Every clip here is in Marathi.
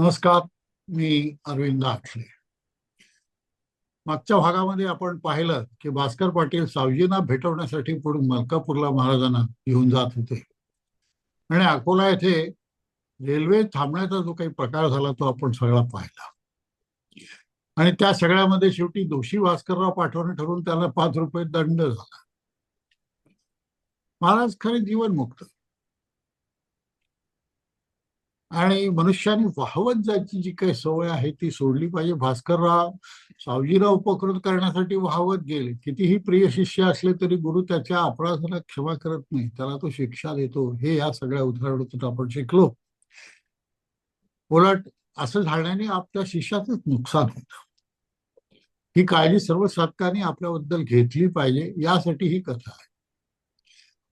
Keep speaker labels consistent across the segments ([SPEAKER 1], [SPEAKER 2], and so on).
[SPEAKER 1] नमस्कार मी अरविंद आठले मागच्या भागामध्ये आपण पाहिलं की भास्कर पाटील सावजींना भेटवण्यासाठी पुढे मलकापूरला महाराजांना घेऊन जात होते. आणि अकोला येथे रेल्वे थांबण्याचा जो काही प्रकार झाला तो आपण सगळा पाहिला. आणि त्या सगळ्यामध्ये शेवटी दोषी भास्करराव पाठवणे ठरवून त्याला पाच रुपये दंड झाला. महाराज खरे जीवनमुक्त. आणि मनुष्याने वाहवत जायची जी काही सवय आहे ती सोडली पाहिजे. भास्करराव सावजीराव उपकृत करण्यासाठी वाहवत गेले. कितीही प्रिय शिष्य असले तरी गुरु त्याच्या अपराधाला क्षमा करत नाही. त्याला तो शिक्षा देतो. हे या सगळ्या उदाहरणातून आपण शिकलो. उलट असं झाल्याने आपल्या शिष्याचंच नुकसान होत. ही काळजी सर्व साधकांनी आपल्याबद्दल घेतली पाहिजे. यासाठी ही कथा आहे.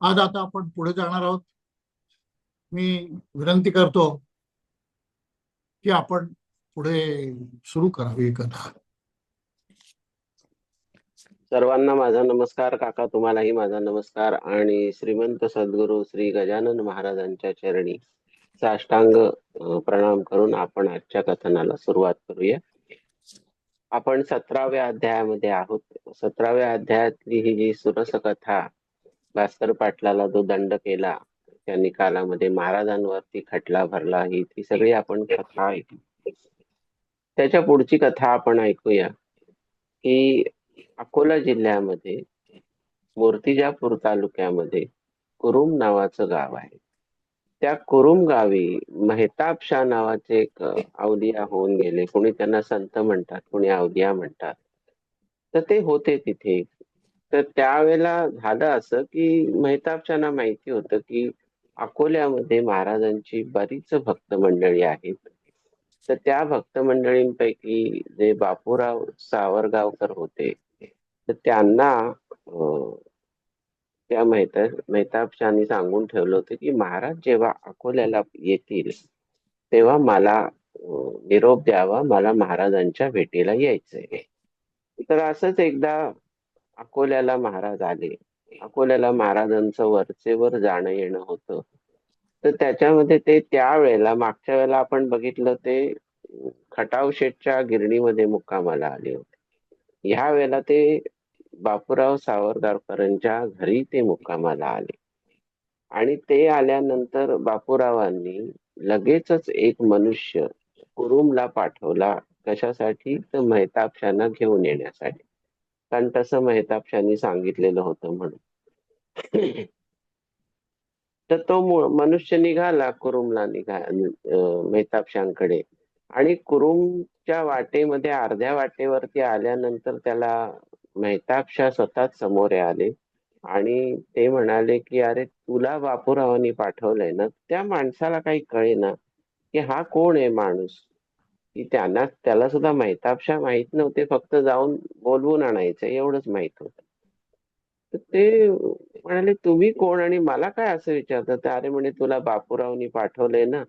[SPEAKER 1] आज आता आपण पुढे जाणार आहोत. मी विनंती करतो की आपण पुढे सुरू करावी कथा.
[SPEAKER 2] सर्वांना माझा नमस्कार काका तुम्हालाही माझा नमस्कार आणि श्रीमंत सद्गुरू श्री गजानन महाराजांच्या चरणी साष्टांग प्रणाम करून आपण आजच्या कथनाला सुरुवात करूया. आपण सतराव्या अध्यायामध्ये आहोत. सतराव्या अध्यायातली ही जी सुरस कथा भास्कर पाटलाला जो दंड केला या निकालामध्ये महाराजांवरती खटला भरला. ही ती सगळी आपण कथा ऐकू त्याच्या पुढची कथा आपण ऐकूया. की अकोला जिल्ह्यामध्ये मूर्तिजापूर तालुक्यामध्ये कुरुम नावाचं गाव आहे. त्या कुरुम गावी मेहताबशा नावाचे एक अवलिया होऊन गेले. कोणी त्यांना संत म्हणतात कोणी अवलिया म्हणतात. तर ते होते तिथे. तर त्यावेळेला झालं असं की मेहताबशांना माहिती होतं की अकोल्यामध्ये महाराजांची बरीच भक्त मंडळी आहेत. तर त्या भक्त मंडळींपैकी जे बापूराव सावरगावकर होते तर त्यांना त्या मेहता मेहताबशांनी सांगून ठेवलं होतं की महाराज जेव्हा अकोल्याला येतील तेव्हा मला निरोप द्यावा मला महाराजांच्या भेटीला यायचंय. तर असंच एकदा अकोल्याला महाराज आले. अकोल्याला महाराजांचं वरचेवर जाणं येणं होतं. तर त्याच्यामध्ये ते त्यावेळेला मागच्या वेळेला आपण बघितलं ते खटाव शेठच्या गिरणीमध्ये मुक्कामाला आले होते. ह्या वेळेला ते बापूराव सावरगारकरांच्या घरी ते मुक्कामाला आले. आणि ते आल्यानंतर बापूरावांनी लगेचच एक मनुष्य कुरुमला पाठवला कशासाठी? तर मेहताबशांना घेऊन येण्यासाठी. कारण तसं मेहताबशांनी सांगितलेलं होतं म्हणून. तर तो मनुष्य निघाला कुरुमला निघा मेहताबशांकडे. आणि कुरुमच्या वाटेमध्ये अर्ध्या वाटेवरती आल्यानंतर त्याला मेहताबशा स्वतःच समोर आले. आणि ते म्हणाले की अरे तुला बापूरावांनी पाठवलंय ना? त्या माणसाला काही कळेना की हा कोण आहे माणूस? की त्यांना त्याला सुद्धा मेहताबशा माहीत नव्हते फक्त जाऊन बोलवून आणायचं एवढंच माहीत होतं. तर ते म्हणाले तुम्ही कोण आणि मला काय असं विचारतं? तर अरे म्हणे तुला बापूरावनी पाठवले ना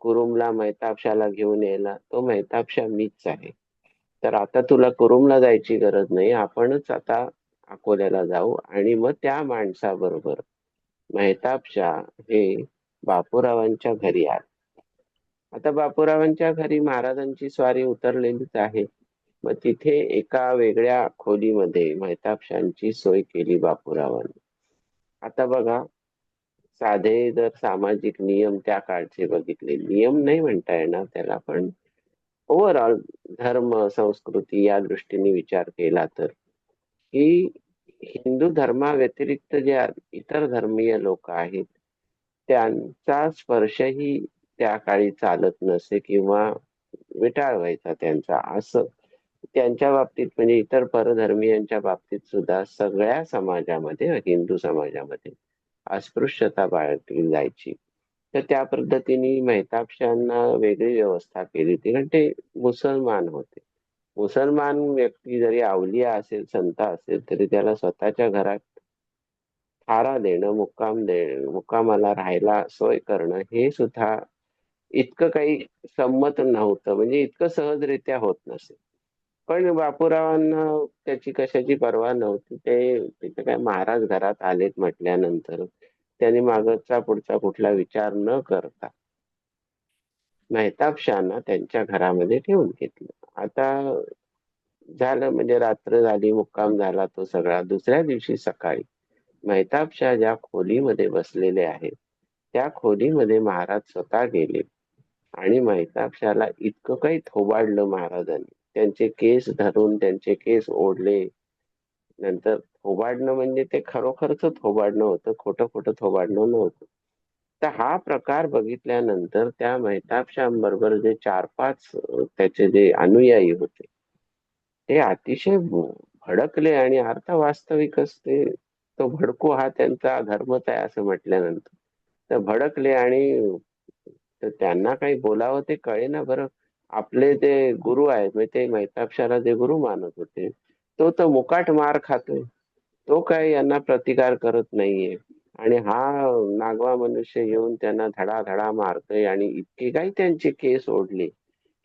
[SPEAKER 2] कुरुमला मेहताबशाला घेऊन यायला. तो मेहताबशा मीच आहे. तर आता तुला कुरुमला जायची गरज नाही. आपणच आता अकोल्याला जाऊ आणि मग त्या माणसाबरोबर मेहताबशा हे बापूरावांच्या घरी आले आता बापूरावांच्या घरी महाराजांची स्वारी उतरलेलीच आहे. मग तिथे एका वेगळ्या खोलीमध्ये मेहताबशांची सोय केली बापूरावांनी. आता बघा साधे जर सामाजिक नियम त्या काळचे बघितले. नियम नाही म्हणता येणार त्याला पण ओव्हरऑल धर्म संस्कृती या दृष्टीने विचार केला तर. की हिंदू धर्माव्यतिरिक्त जे इतर धर्मीय लोक आहेत त्यांचा स्पर्शही त्या काळी चालत नसे किंवा विटाळ व्हायचा त्यांचा. असं त्यांच्या बाबतीत म्हणजे इतर परधर्मीयांच्या बाबतीत सुद्धा सगळ्या समाजामध्ये हिंदू समाजामध्ये अस्पृश्यता बाळगली जायची. तर त्या पद्धतीने मेहताबशांना वेगळी व्यवस्था केली होती. कारण ते मुसलमान होते. मुसलमान व्यक्ती जरी अवलिया असेल संत असेल तरी त्याला स्वतःच्या घरात थारा देणं मुक्काम देणं मुक्कामाला राहायला सोय करणं हे सुद्धा इतकं काही संमत नव्हतं. म्हणजे इतकं सहजरित्या होत नसे. पण बापूरावांना त्याची कशाची पर्वा नव्हती. ते तिथे काय महाराज घरात आलेत म्हटल्यानंतर त्यांनी मागचा पुढचा कुठला विचार न करता मेहताबशांना त्यांच्या घरामध्ये ठेवून घेतलं. आता झालं म्हणजे रात्र झाली मुक्काम झाला तो सगळा. दुसऱ्या दिवशी सकाळी मेहताबशाह ज्या खोलीमध्ये बसलेले आहेत त्या खोलीमध्ये महाराज स्वतः गेले. आणि महिताक्षाला इतकं काही थोबाडलं महाराजांनी. त्यांचे केस धरून त्यांचे केस ओढले. नंतर थोबाडणं म्हणजे ते खरोखरच थोबाडणं होतं खोटं खोटं थोबाडणं नव्हतं. तर हा प्रकार बघितल्यानंतर त्या मेहताबशांबरोबर जे चार पाच त्याचे जे अनुयायी होते ते अतिशय भडकले आणि अर्थ वास्तविकच ते तो भडकू हा त्यांचा धर्मच आहे असं म्हटल्यानंतर. तर भडकले आणि तर त्यांना काही बोलावं ते कळेना बरं. आपले जे गुरु आहेत म्हणजे ते मेहताबशाला जे गुरु मानत होते तो तर मुकाट मार खातोय. तो काही यांना प्रतिकार करत नाहीये. आणि हा नागवा मनुष्य येऊन त्यांना धडाधडा मारतोय आणि इतके काही त्यांची केस ओढले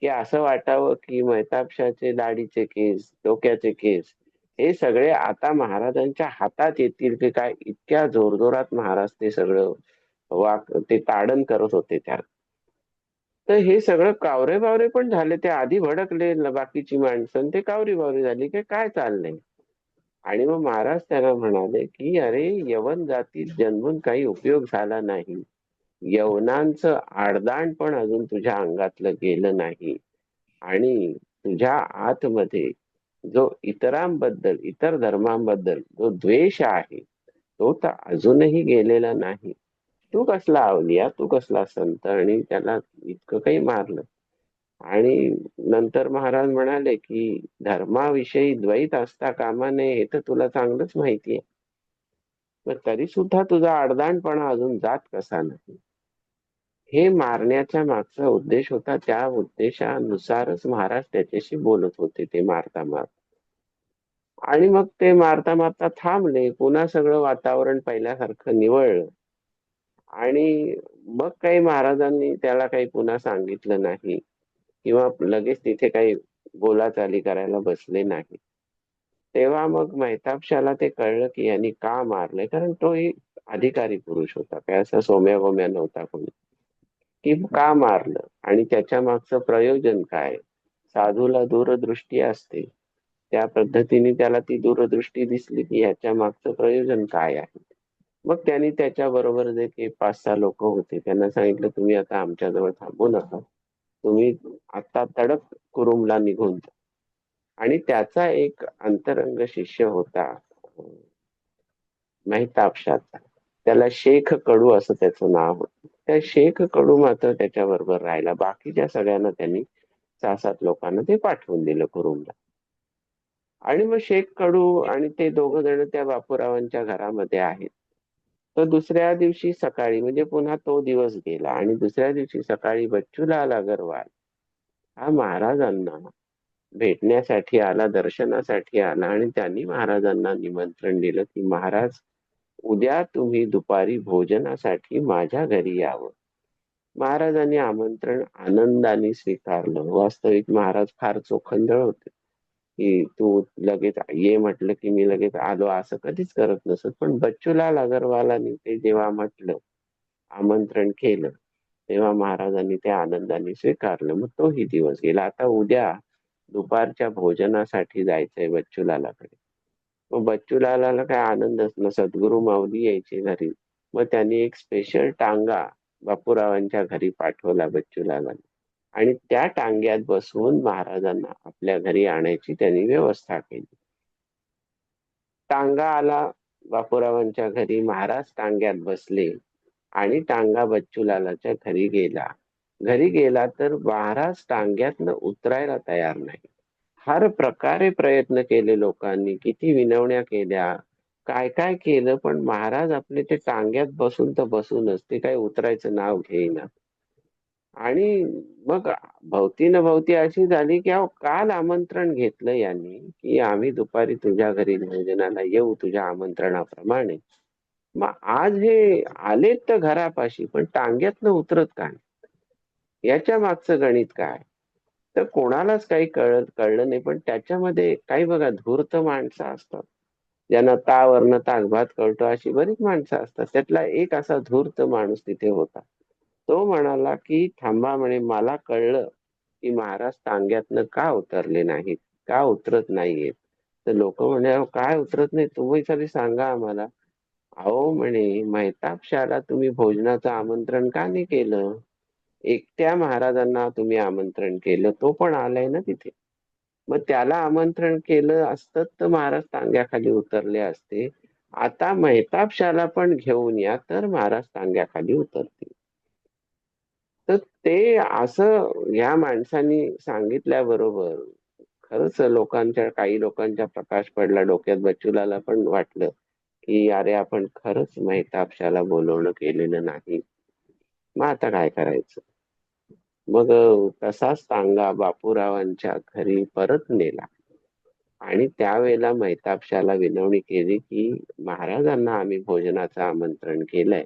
[SPEAKER 2] की असं वाटावं की मेहताबशाचे दाढीचे केस डोक्याचे केस हे सगळे आता महाराजांच्या हातात येतील की काय इतक्या जोरजोरात महाराज ते सगळं वाक ते ताडण करत होते त्यात. तर हे सगळं कावरे बावरे पण झाले. ते आधी भडकले बाकीची माणसं ते कावरी बावरी झाली की काय चाललंय? आणि मग महाराज त्याला म्हणाले की अरे यवन जातीत जन्मून काही उपयोग झाला नाही. यवनांचं आडदाण पण अजून तुझ्या अंगातलं गेलं नाही. आणि तुझ्या आतमध्ये जो इतरांबद्दल इतर धर्मांबद्दल जो द्वेष आहे तो तर अजूनही गेलेला नाही. तू कसला अवलिया तू कसला संत? आणि त्याला इतकं काही मारलं. आणि नंतर महाराज म्हणाले की धर्माविषयी द्वैत असता कामा नये हे तर तुला चांगलंच माहिती आहे. पण तरी सुद्धा तुझा अडदाणपणा अजून जात कसा नाही? हे मारण्याच्या मागचा उद्देश होता. त्या उद्देशानुसारच महाराज त्याच्याशी बोलत होते ते मारता मारता आणि मग ते मारता मारता थांबले. पुन्हा सगळं वातावरण पहिल्यासारखं निवळलं. आणि मग काही महाराजांनी त्याला काही पुन्हा सांगितलं नाही किंवा लगेच तिथे काही बोलाचाली करायला बसले नाही. तेव्हा मग मेहताबशाला ते कळलं की यांनी का मारले कारण तो एक अधिकारी पुरुष होता काय असा सोम्या गोम्या नव्हता कोणी. की का मारलं आणि त्याच्या मागचं प्रयोजन काय? साधूला दूरदृष्टी असते. त्या पद्धतीने त्याला ती दूरदृष्टी दिसली की याच्या मागचं प्रयोजन काय आहे? मग त्यांनी त्याच्या बरोबर जे काही पाच सहा लोक होते त्यांना सांगितलं तुम्ही आता आमच्याजवळ थांबू नका. तुम्ही आता तडक कुरुमला निघून जा. आणि त्याचा एक अंतरंग शिष्य होता अं, मेहताबशाचा. त्याला शेख कडू असं त्याचं नाव होतं. त्या शेख कडू मात्र त्याच्या बरोबर राहिला. बाकीच्या सगळ्यांना त्यांनी सहा सात लोकांना ते पाठवून दिलं कुरुमला. आणि मग शेख कडू आणि ते दोघ जण त्या बापूरावांच्या घरामध्ये आहेत. तर दुसऱ्या दिवशी सकाळी म्हणजे पुन्हा तो दिवस गेला आणि दुसऱ्या दिवशी सकाळी बच्चूलाल अगरवाल हा महाराजांना भेटण्यासाठी आला दर्शनासाठी आला आणि त्यांनी महाराजांना निमंत्रण दिलं की महाराज उद्या तुम्ही दुपारी भोजनासाठी माझ्या घरी यावं. महाराजांनी आमंत्रण आनंदाने स्वीकारलं. वास्तविक महाराज फार चोखंदळ होते. की तू लगेच ये म्हटलं की मी लगेच आलो असं कधीच करत नसत. पण बच्चूलाल अगरवालांनी ते जेव्हा म्हटलं आमंत्रण केलं तेव्हा महाराजांनी ते आनंदाने स्वीकारलं. मग तोही दिवस गेला. आता उद्या दुपारच्या भोजनासाठी जायचंय बच्चूलालाकडे मग बच्चूलालाला काय आनंदच न सद्गुरू माऊली यायचे घरी. मग त्यांनी एक स्पेशल टांगा बापूरावांच्या घरी पाठवला बच्चूलालाने आणि त्या टांग्यात बसवून महाराजांना आपल्या घरी आणायची त्यांनी व्यवस्था केली. टांगा आला बापूरावांच्या घरी महाराज टांग्यात बसले आणि टांगा बच्चूलालाच्या घरी गेला. घरी गेला तर महाराज टांग्यातनं उतरायला तयार नाही. हर प्रकारे प्रयत्न केले लोकांनी किती विनवण्या केल्या. काय काय केलं पण महाराज आपले ते टांग्यात बसून तर बसूनच ते काही उतरायचं नाव घेईना. आणि मग भवती न भवती अशी झाली की अहो काल आमंत्रण घेतलं यांनी की आम्ही दुपारी तुझ्या घरी नियोजनाला येऊ तुझ्या आमंत्रणाप्रमाणे. मग आज हे आलेत तर घरापाशी पण टांग्यातनं उतरत काय? याच्या मागचं गणित काय? तर कोणालाच काही कळत कळलं नाही पण त्याच्यामध्ये काही बघा धूर्त माणसं असतात. ज्यांना तावरनं ताकभात कळतो अशी बरीच माणसं असतात. त्यातला एक असा धूर्त माणूस तिथे होता. तो म्हणाला की थांबा म्हणे मला कळलं की महाराज तांग्यातनं का उतरले नाहीत का उतरत नाहीयेत. तर लोक म्हणे "अहो, काय उतरत नाही तुम्ही तरी सांगा आम्हाला. अहो म्हणे मेहताबशाला तुम्ही भोजनाचं आमंत्रण का नाही केलं? एकट्या महाराजांना तुम्ही आमंत्रण केलं तो पण आलाय ना तिथे. मग त्याला आमंत्रण केलं असतं तर महाराज तांग्याखाली उतरले असते. आता मेहताबशाला पण घेऊन या तर महाराज तांग्याखाली उतरतील. तर ते असं या माणसांनी सांगितल्याबरोबर खरंच लोकांच्या काही लोकांच्या प्रकाश पडला डोक्यात बच्चूलाला पण वाटलं की अरे आपण खरंच मेहताबशाला बोलवणं केलेलं नाही. मग आता काय करायचं? मग तसाच तांगा बापूरावांच्या घरी परत नेला. आणि त्यावेळेला मेहताबशाला विनवणी केली की महाराजांना आम्ही भोजनाचं आमंत्रण केलंय.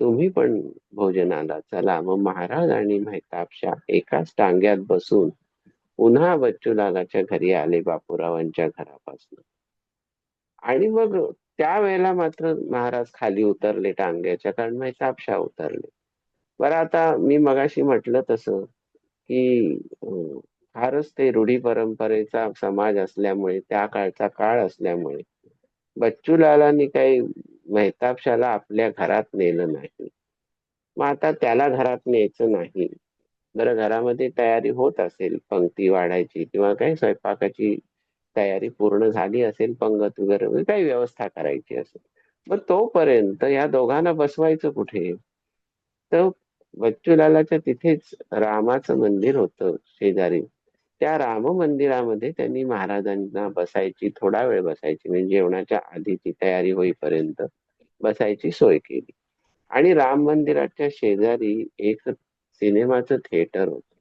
[SPEAKER 2] तुम्ही पण भोजनाला चला मग महाराज आणि मेहताबशा एकाच टांग्यात बसून पुन्हा बच्चूलालाच्या घरी आले बापूरावांच्या घरापासून. आणि मग त्यावेळेला मात्र महाराज खाली उतरले टांग्याच्या कारण मेहताबशा उतरले. बरं आता मी मगाशी म्हटलं तसं की फारच ते रूढी परंपरेचा समाज असल्यामुळे त्या काळचा काळ असल्यामुळे बच्चूलालानी काही मेहताबशाला आपल्या घरात नेलं नाही. मग आता त्याला घरात न्यायचं नाही. बरं घरामध्ये तयारी होत असेल पंक्ती वाढायची किंवा काही स्वयंपाकाची तयारी पूर्ण झाली असेल पंगत वगैरे म्हणजे काही व्यवस्था करायची असेल. मग तोपर्यंत या दोघांना बसवायचं कुठे? तर बच्चूलालाच्या तिथेच रामाचं मंदिर होतं शेजारी. त्या राम मंदिरामध्ये त्यांनी महाराजांना बसायची थोडा वेळ बसायची म्हणजे जेवणाच्या आधीची तयारी होईपर्यंत बसायची सोय केली. आणि राम मंदिराच्या शेजारी एक सिनेमाचं थिएटर होतं.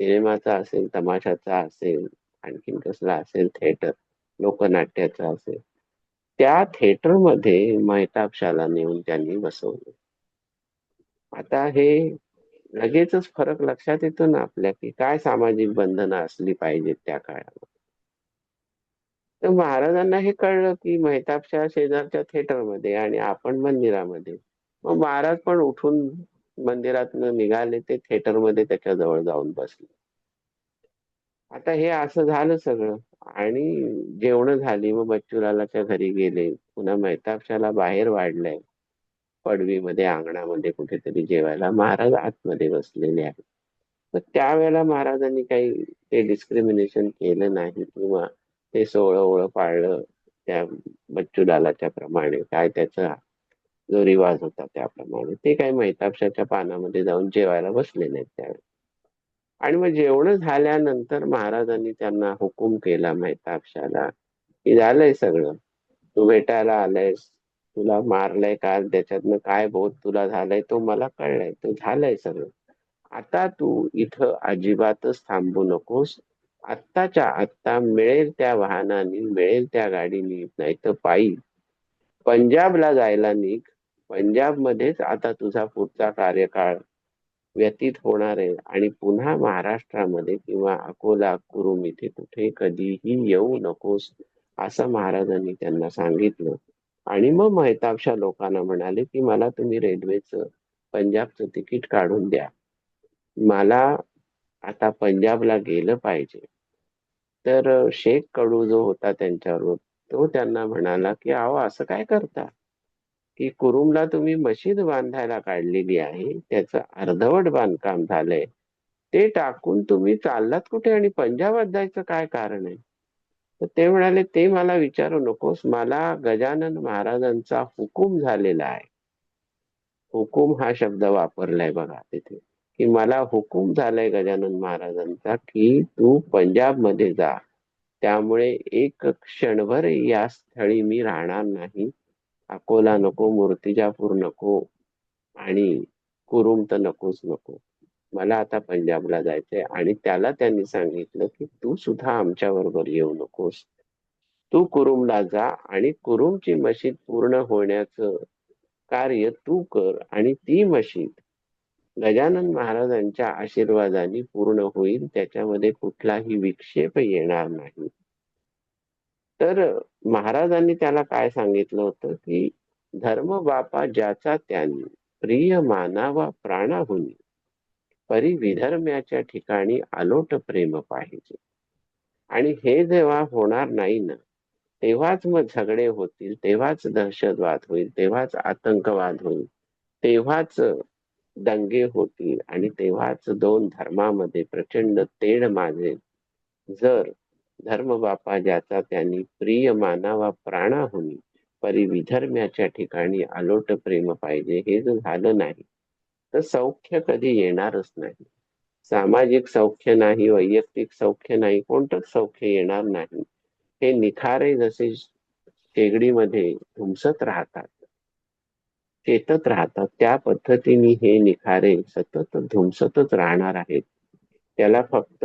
[SPEAKER 2] सिनेमाचा असेल तमाशाचा असेल आणखीन कसला असेल थिएटर लोकनाट्याचा असेल. त्या थिएटरमध्ये मेहताबशाला नेऊन त्यांनी बसवलं. आता हे लगेचच फरक लक्षात येतो ना आपल्या की काय सामाजिक बंधनं असली पाहिजेत त्या काळामध्ये. तर महाराजांना हे कळलं की मेहताबच्या शेजारच्या थिएटरमध्ये आणि आपण मंदिरामध्ये. मग महाराज पण उठून मंदिरातनं निघाले ते थिएटरमध्ये त्याच्याजवळ जाऊन बसले. आता हे असं झालं सगळं आणि जेवण झाली मग बच्चूलालाच्या घरी गेले. पुन्हा मेहताबशाला बाहेर वाढलंय. पडवीमध्ये अंगणामध्ये कुठेतरी जेवायला महाराज आतमध्ये बसलेले आहेत. मग त्यावेळेला महाराजांनी काही ते डिस्क्रिमिनेशन केलं नाही किंवा ते सोहळं ओळं पाळलं त्या बच्चूलालाच्या प्रमाणे काय त्याचा जो रिवाज होता त्याप्रमाणे ते काही मैतापशाच्या पानामध्ये जाऊन जेवायला बसले नाहीत त्यावेळी आणि मग जेवण झाल्यानंतर महाराजांनी त्यांना हुकूम केला मेहतापशाला की झालंय सगळं. तू भेटायला आलायस तुला मारलंय का? त्याच्यातनं काय बोध तुला झालंय तो मला कळलाय. तो झालंय सगळं. आता तू इथं अजिबातच थांबू नकोस. आत्ताच्या आत्ता मिळेल त्या वाहनाने मिळेल त्या गाडीने नाही तर पायी. पंजाबला जायला निघ. पंजाबमध्येच आता तुझा पुढचा कार्यकाळ व्यतीत होणार आहे. आणि पुन्हा महाराष्ट्रामध्ये किंवा अकोला कुरुम इथे कुठे कधीही येऊ नकोस असं महाराजांनी त्यांना सांगितलं. आणि मग मेहताबशा लोकांना म्हणाले की मला तुम्ही रेल्वेचं पंजाबचं तिकीट काढून द्या. मला आता पंजाबला गेलं पाहिजे. तर शेख कडू जो होता त्यांच्याबरोबर तो त्यांना म्हणाला की अहो असं काय करता? की कुरुमला तुम्ही मशीद बांधायला काढलेली आहे त्याचं अर्धवट बांधकाम झालंय. ते टाकून तुम्ही चाललात कुठे आणि पंजाबात जायचं काय कारण आहे? तर ते म्हणाले ते मला विचारू नकोस. मला गजानन महाराजांचा हुकूम झालेला आहे. हुकूम हा शब्द वापरलाय बघा तिथे की मला हुकूम झालाय गजानन महाराजांचा की तू पंजाबमध्ये जा. त्यामुळे एक क्षणभर या स्थळी मी राहणार नाही. अकोला नको मूर्तिजापूर नको आणि कुरुम तर नकोच नको. मला आता पंजाबला जायचंय आणि त्याला त्यांनी सांगितलं की तू सुद्धा आमच्या बरोबर येऊ नकोस. तू कुरुमला जा आणि कुरुमची मशीद पूर्ण होण्याचं कार्य तू कर आणि ती मशीद गजानन महाराजांच्या आशीर्वादाने पूर्ण होईल त्याच्यामध्ये कुठलाही विक्षेप येणार नाही. तर महाराजांनी त्याला काय सांगितलं होतं की धर्म बापा ज्याचा त्यांनी प्रिय मानावा प्राणाहुनी परी विधर्म्याच्या ठिकाणी अलोट प्रेम पाहिजे. आणि हे जेव्हा होणार नाही ना तेव्हाच मग झगडे होतील तेव्हाच दहशतवाद होईल तेव्हाच आतंकवाद होईल तेव्हाच दंगे होतील आणि तेव्हाच दोन धर्मामध्ये प्रचंड तेढ माजेल. जर धर्मबापा ज्याचा त्यांनी प्रिय मानावा प्राणाहुनी परी विधर्म्याच्या ठिकाणी आलोट प्रेम पाहिजे हे जर झालं नाही तर सौख्य कधी येणारच नाही. सामाजिक सौख्य नाही वैयक्तिक सौख्य नाही कोणतंच सौख्य येणार नाही. हे निखारे जसे शेगडीमध्ये धुमसत राहतात चेतत राहतात त्या पद्धतीने हे निखारे सतत धुमसतच राहणार आहेत. त्याला फक्त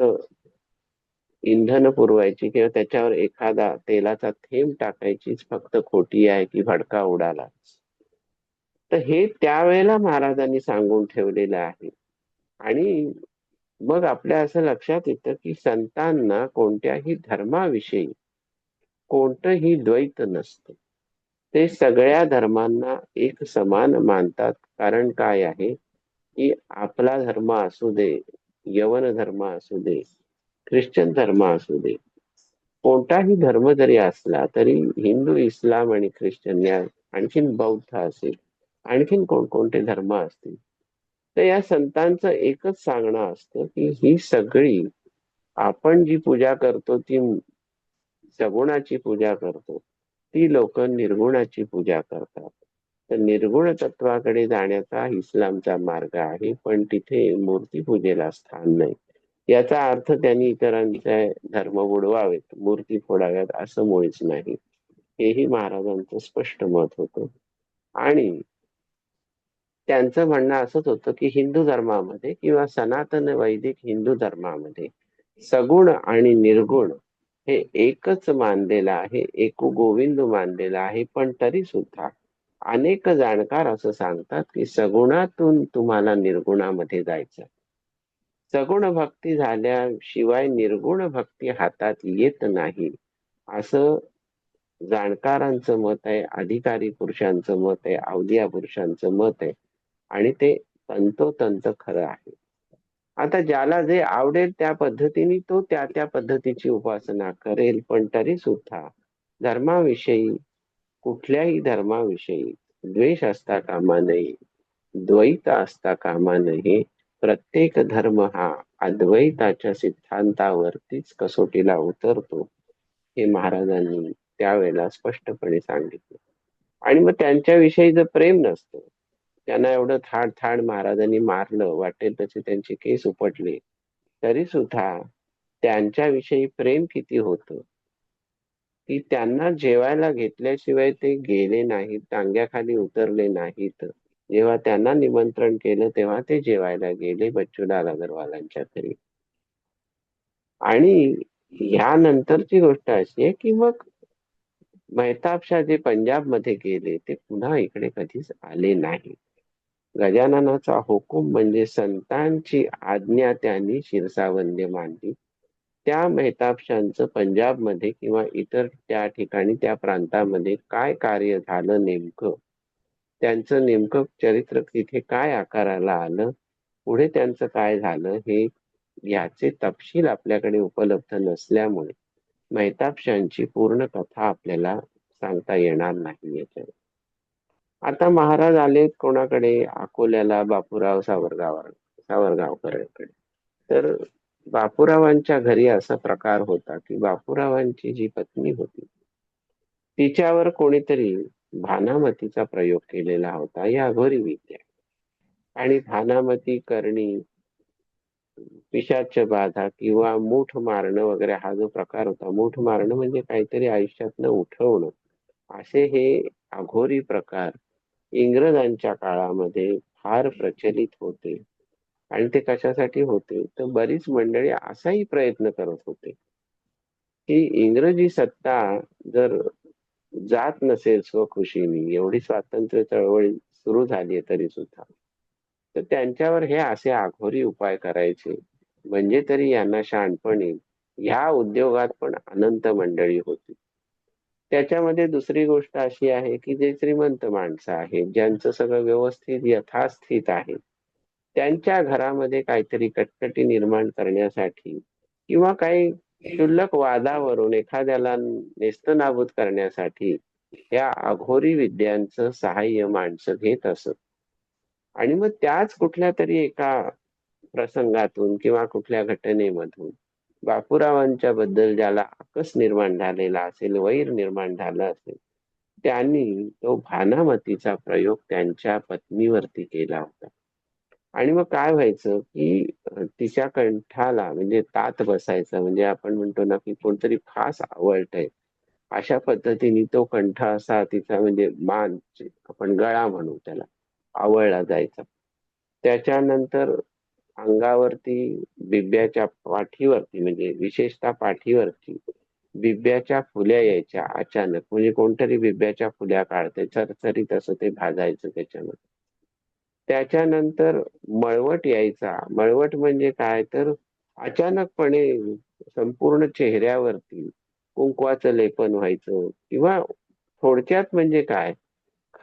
[SPEAKER 2] इंधन पुरवायची किंवा त्याच्यावर एखादा तेलाचा थेंब टाकायचीच फक्त खोटी आहे की भडका उडाला तर हे त्यावेळेला महाराजांनी सांगून ठेवलेलं आहे. आणि मग आपल्या असं लक्षात येतं की संतांना कोणत्याही धर्माविषयी कोणतंही द्वैत नसतं. ते सगळ्या धर्मांना एक समान मानतात. कारण काय आहे? की आपला धर्म असू दे यवन धर्म असू दे ख्रिश्चन धर्म असू दे कोणताही धर्म जरी असला तरी हिंदू इस्लाम आणि ख्रिश्चन या आणखीन बौद्ध असेल. आणखीन कोणकोणते धर्म असतील? तर या संतांचं एकच सांगणं असतं की ही सगळी आपण जी पूजा करतो ती सगुणाची पूजा करतो ती लोक निर्गुणाची पूजा करतात. तर निर्गुण तत्वाकडे जाण्याचा इस्लामचा मार्ग आहे पण तिथे मूर्ती पूजेला स्थान नाही. याचा अर्थ त्यांनी इतरांचे धर्म बुडवावेत मूर्ती फोडाव्यात असं मुळीच नाही. हेही महाराजांचं स्पष्ट मत होतं. आणि त्यांचं म्हणणं असंच होतं की हिंदू धर्मामध्ये किंवा सनातन वैदिक हिंदू धर्मामध्ये सगुण आणि निर्गुण हे एकच मानलेलं आहे एकू गोविंद मानलेलं आहे पण तरी सुद्धा अनेक जाणकार असं सांगतात की सगुणातून तुम्हाला निर्गुणामध्ये जायचं सगुण भक्ती झाल्याशिवाय निर्गुण भक्ती हातात येत नाही असं जाणकारांचं मत आहे अधिकारी पुरुषांचं मत आहे अवलिया पुरुषांचं मत आहे. आणि ते तंतोतंत खरं आहे. आता ज्याला जे आवडेल त्या पद्धतीने तो त्या त्या पद्धतीची उपासना करेल पण तरी सुद्धा धर्माविषयी कुठल्याही धर्माविषयी द्वेष असता कामा नये द्वैत असता कामा नये. प्रत्येक धर्म हा अद्वैताच्या सिद्धांतावरतीच कसोटीला उतरतो हे महाराजांनी त्यावेळेला स्पष्टपणे सांगितलं. आणि मग त्यांच्याविषयी जर प्रेम नसतं त्यांना एवढं थाड थाड महाराजांनी मारलं वाटेल तसे त्यांचे केस उपटले. तरी सुद्धा त्यांच्याविषयी प्रेम किती होतं? की त्यांना जेवायला घेतल्याशिवाय ते गेले नाहीत टांग्याखाली उतरले नाहीत. जेव्हा त्यांना निमंत्रण केलं तेव्हा ते जेवायला गेले बच्चूलाल अगरवालांच्या घरी. आणि ह्यानंतरची गोष्ट अशी आहे की मग मेहताबशा जे पंजाबमध्ये गेले ते पुन्हा इकडे कधीच आले नाही गजाननाचा हुकूम म्हणजे संतांची आज्ञा त्यांनी शिरसावंदे मानली त्या मेहताबशांचं पंजाबमध्ये किंवा इतर त्या ठिकाणी त्या प्रांतामध्ये काय कार्य झालं नेमकं? त्यांचं नेमकं चरित्र तिथे काय आकाराला आलं? पुढे त्यांचं काय झालं? हे याचे तपशील आपल्याकडे उपलब्ध नसल्यामुळे मेहताबशांची पूर्ण कथा आपल्याला सांगता येणार नाही याच्यावर आता महाराज आले कोणाकडे? अकोल्याला बापूराव सावरगाव सावरगावकरांकडे. तर बापूरावांच्या घरी असा प्रकार होता की बापूरावांची जी पत्नी होती तिच्यावर कोणीतरी भानामतीचा प्रयोग केलेला होता या अघोरी विद्या. आणि भानामती करणी पिशाच बाधा किंवा मूठ मारणं वगैरे हा जो प्रकार होता मूठ मारणं म्हणजे काहीतरी आयुष्यातनं उठवणं असे हे अघोरी प्रकार इंग्रजांच्या काळामध्ये फार प्रचलित होते आणि ते कशासाठी होते? तर बरीच मंडळी असाही प्रयत्न करत होते. की इंग्रजी सत्ता जर जात नसेल स्वखुशीने एवढी स्वातंत्र्य चळवळी सुरू झाली तरी सुद्धा. तर त्यांच्यावर हे असे आघोरी उपाय करायचे. म्हणजे तरी यांना शहाणपणे ह्या उद्योगात पण अनंत मंडळी होती. त्याच्यामध्ये दुसरी गोष्ट अशी आहे की जे श्रीमंत माणसं आहेत ज्यांचं सगळं व्यवस्थित यथास्थित आहे त्यांच्या घरामध्ये काहीतरी कटकटी निर्माण करण्यासाठी किंवा काही क्षुल्लक वादावरून एखाद्याला नेस्तनाबूत करण्यासाठी या अघोरी विद्यांचं सहाय्य माणसं घेत असत. आणि मग त्याच कुठल्या तरी एका प्रसंगातून किंवा कुठल्या घटनेमधून बापूरावांच्या बद्दल ज्याला आकस निर्माण झालेला असेल वैर निर्माण झाला असेल त्यांनी तो भानामतीचा प्रयोग त्यांच्या पत्नीवरती केला होता. आणि मग काय व्हायचं की तिच्या कंठाला म्हणजे तात बसायचं म्हणजे आपण म्हणतो ना की कोणतरी खास आवडतंय अशा पद्धतीने तो कंठ असा तिचा म्हणजे मान आपण गळा म्हणू त्याला आवळला जायचा. त्याच्यानंतर अंगावरती बिब्याच्या पाठीवरती म्हणजे विशेषतः पाठीवरती बिब्याच्या फुल्या यायच्या अचानक. म्हणजे कोणतरी बिब्याच्या फुल्या काढते चरचरीत असं ते भाजायचं त्याच्यामध्ये. त्याच्यानंतर मळवट यायचा. मळवट म्हणजे काय? तर अचानकपणे संपूर्ण चेहऱ्यावरती कुंकवाचं लेपन व्हायचं किंवा थोडक्यात म्हणजे काय?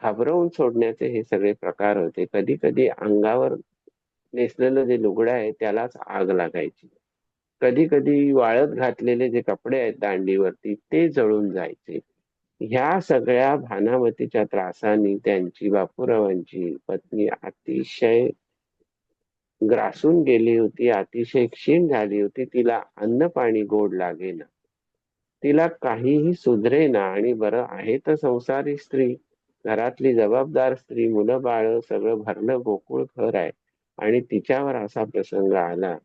[SPEAKER 2] घाबरवून सोडण्याचे हे सगळे प्रकार होते. कधी कधी अंगावर नेसलेलं जे लुगडं आहे त्यालाच आग लागायची. कधी कधी वाळत घातलेले जे कपडे आहेत दांडीवरती ते जळून जायचे. ह्या सगळ्या भानामतीच्या त्रासानी त्यांची बापूरावांची पत्नी अतिशय ग्रासून गेली होती अतिशय क्षीण झाली होती तिला अन्न पाणी गोड लागेना. तिला काहीही सुधरेना आणि बरं आहे तर संसारी स्त्री घरातली जबाबदार स्त्री मुलं बाळ सगळं भरलं गोकुळ घर आहे. आणि तिच्यावर असा प्रसंग आला.